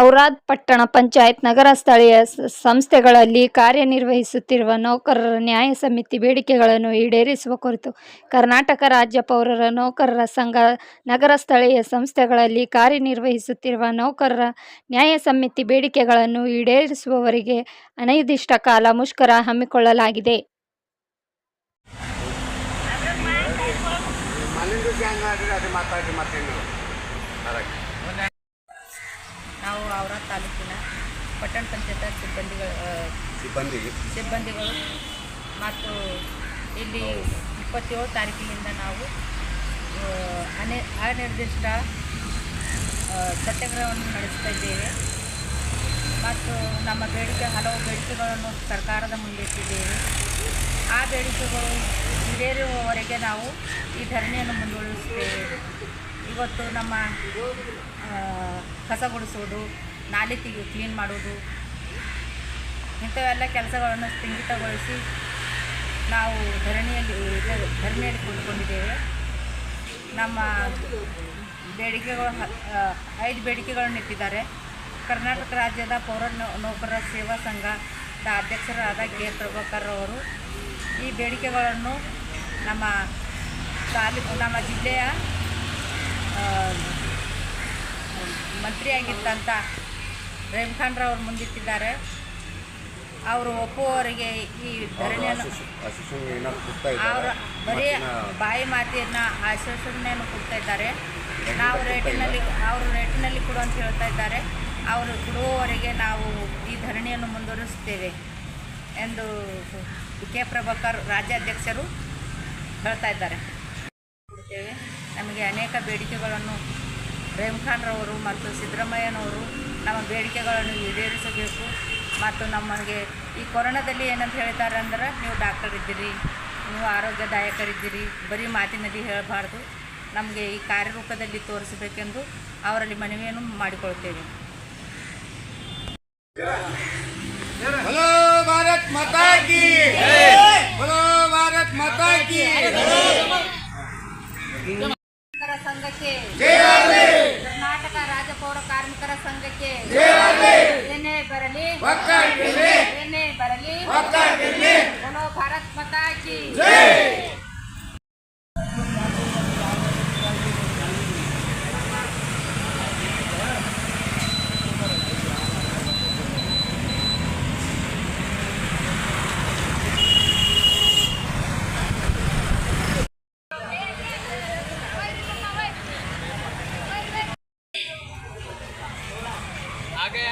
ಔರಾದ್ ಪಟ್ಟಣ ಪಂಚಾಯತ್ ನಗರ ಸ್ಥಳೀಯ ಸಂಸ್ಥೆಗಳಲ್ಲಿ ಕಾರ್ಯನಿರ್ವಹಿಸುತ್ತಿರುವ ನೌಕರರ ನ್ಯಾಯ ಸಮಿತಿ ಬೇಡಿಕೆಗಳನ್ನು ಈಡೇರಿಸುವ ಕುರಿತು ಕರ್ನಾಟಕ ರಾಜ್ಯ ಪೌರರ ನೌಕರರ ಸಂಘ ನಗರ ಸ್ಥಳೀಯ ಸಂಸ್ಥೆಗಳಲ್ಲಿ ಕಾರ್ಯನಿರ್ವಹಿಸುತ್ತಿರುವ ನೌಕರರ ನ್ಯಾಯ ಸಮಿತಿ ಬೇಡಿಕೆಗಳನ್ನು ಈಡೇರಿಸುವವರಿಗೆ ಅನಿರ್ದಿಷ್ಟ ಕಾಲ ಮುಷ್ಕರ ಹಮ್ಮಿಕೊಳ್ಳಲಾಗಿದೆ. ತಾಲೂಕಿನ ಪಟ್ಟಣ ಪಂಚಾಯತ್ ಸಿಬ್ಬಂದಿಗಳು ಸಿಬ್ಬಂದಿ ಸಿಬ್ಬಂದಿಗೆ? ಸಿಬ್ಬಂದಿಗಳು. ಮತ್ತು ಇಲ್ಲಿ ಇಪ್ಪತ್ತೇಳು ತಾರೀಕಿನಿಂದ ನಾವು ಅನೆ ಅನಿರ್ದಿಷ್ಟ ಸತ್ಯಾಗ್ರಹವನ್ನು ನಡೆಸ್ತಾ ಇದ್ದೇವೆ. ಮತ್ತು ನಮ್ಮ ಬೇಡಿಕೆ ಹಲವು ಬೇಡಿಕೆಗಳನ್ನು ಸರ್ಕಾರದ ಮುಂದೆ ಇಟ್ಟಿದ್ದೇವೆ. ಆ ಬೇಡಿಕೆಗಳು ಈಡೇರುವವರೆಗೆ ನಾವು ಈ ಧರಣಿಯನ್ನು ಮುಂದುವರಿಸುತ್ತೇವೆ. ಇವತ್ತು ನಮ್ಮ ಕಸಗೊಡಿಸೋದು ಕಸ ಗುಡಿಸೋದು ನಾಲಿ ತೆಗಿ ಕ್ಲೀನ್ ಮಾಡೋದು ಇಂಥವೆಲ್ಲ ಕೆಲಸಗಳನ್ನು ಸ್ಥಗಿತಗೊಳಿಸಿ ನಾವು ಧರಣಿಯಲ್ಲಿ ಧರಣಿಯಲ್ಲಿ ಕೂತ್ಕೊಂಡಿದ್ದೇವೆ. ನಮ್ಮ ಬೇಡಿಕೆಗಳು ಐದು ಬೇಡಿಕೆಗಳನ್ನು ಇಟ್ಟಿದ್ದಾರೆ. ಕರ್ನಾಟಕ ರಾಜ್ಯದ ಪೌರ ನೌಕರರ ಸೇವಾ ಸಂಘದ ಅಧ್ಯಕ್ಷರಾದ ಕೆ. ಪ್ರಭಾಕರ್ ಅವರು ಈ ಬೇಡಿಕೆಗಳನ್ನು ನಮ್ಮ ತಾಲೂಕು ನಮ್ಮ ಜಿಲ್ಲೆಯ ಮಂತ್ರಿಯಾಗಿದ್ದಂಥ ರಹೀಮ್ ಖಾನ್ರವ್ರು ಮುಂದಿಟ್ಟಿದ್ದಾರೆ. ಅವರು ಒಪ್ಪುವವರಿಗೆ ಈ ಧರಣಿಯನ್ನು ಅವರು ಬರೀ ಬಾಯಿ ಮಾತಿನ ಆಶ್ವಾಸನೆಯನ್ನು ಕೊಡ್ತಾ ಇದ್ದಾರೆ? ನಾವು ರೇಟಿನಲ್ಲಿ ಅವರು ರೇಟಿನಲ್ಲಿ ಕೊಡು ಅಂತ ಹೇಳ್ತಾ ಇದ್ದಾರೆ. ಅವರು ಕೊಡುವವರೆಗೆ ನಾವು ಈ ಧರಣಿಯನ್ನು ಮುಂದುವರಿಸುತ್ತೇವೆ ಎಂದು ಕೆ ಪ್ರಭಾಕರ್ ರಾಜ್ಯಾಧ್ಯಕ್ಷರು ಹೇಳ್ತಾ ಇದ್ದಾರೆ. ನಮಗೆ ಅನೇಕ ಬೇಡಿಕೆಗಳನ್ನು ರಹೀಮ್ ಖಾನ್ರವರು ಮತ್ತು ಸಿದ್ದರಾಮಯ್ಯನವರು ನಮ್ಮ ಬೇಡಿಕೆಗಳನ್ನು ಈಡೇರಿಸಬೇಕು. ಮತ್ತು ನಮಗೆ ಈ ಕೊರೋನಾದಲ್ಲಿ ಏನಂತ ಹೇಳ್ತಾರೆ ಅಂದ್ರೆ ನೀವು ಡಾಕ್ಟರ್ ಇದ್ದೀರಿ ನೀವು ಆರೋಗ್ಯದಾಯಕರಿದ್ದೀರಿ ಬರೀ ಮಾತಿನಲ್ಲಿ ಹೇಳಬಾರ್ದು. ನಮಗೆ ಈ ಕಾರ್ಯರೂಪದಲ್ಲಿ ತೋರಿಸಬೇಕೆಂದು ಅವರಲ್ಲಿ ಮನವಿಯನ್ನು ಮಾಡಿಕೊಳ್ತೇವೆ. ಭಾರತ್ ಕಾರ್ಮಿಕರ ಸಂಘಕ್ಕೆ ಏನೇ ಬರಲಿ. ಏನೇ ಬರಲಿ. ಒಕ್ಕಟ್ಟಿರಲಿ बोलो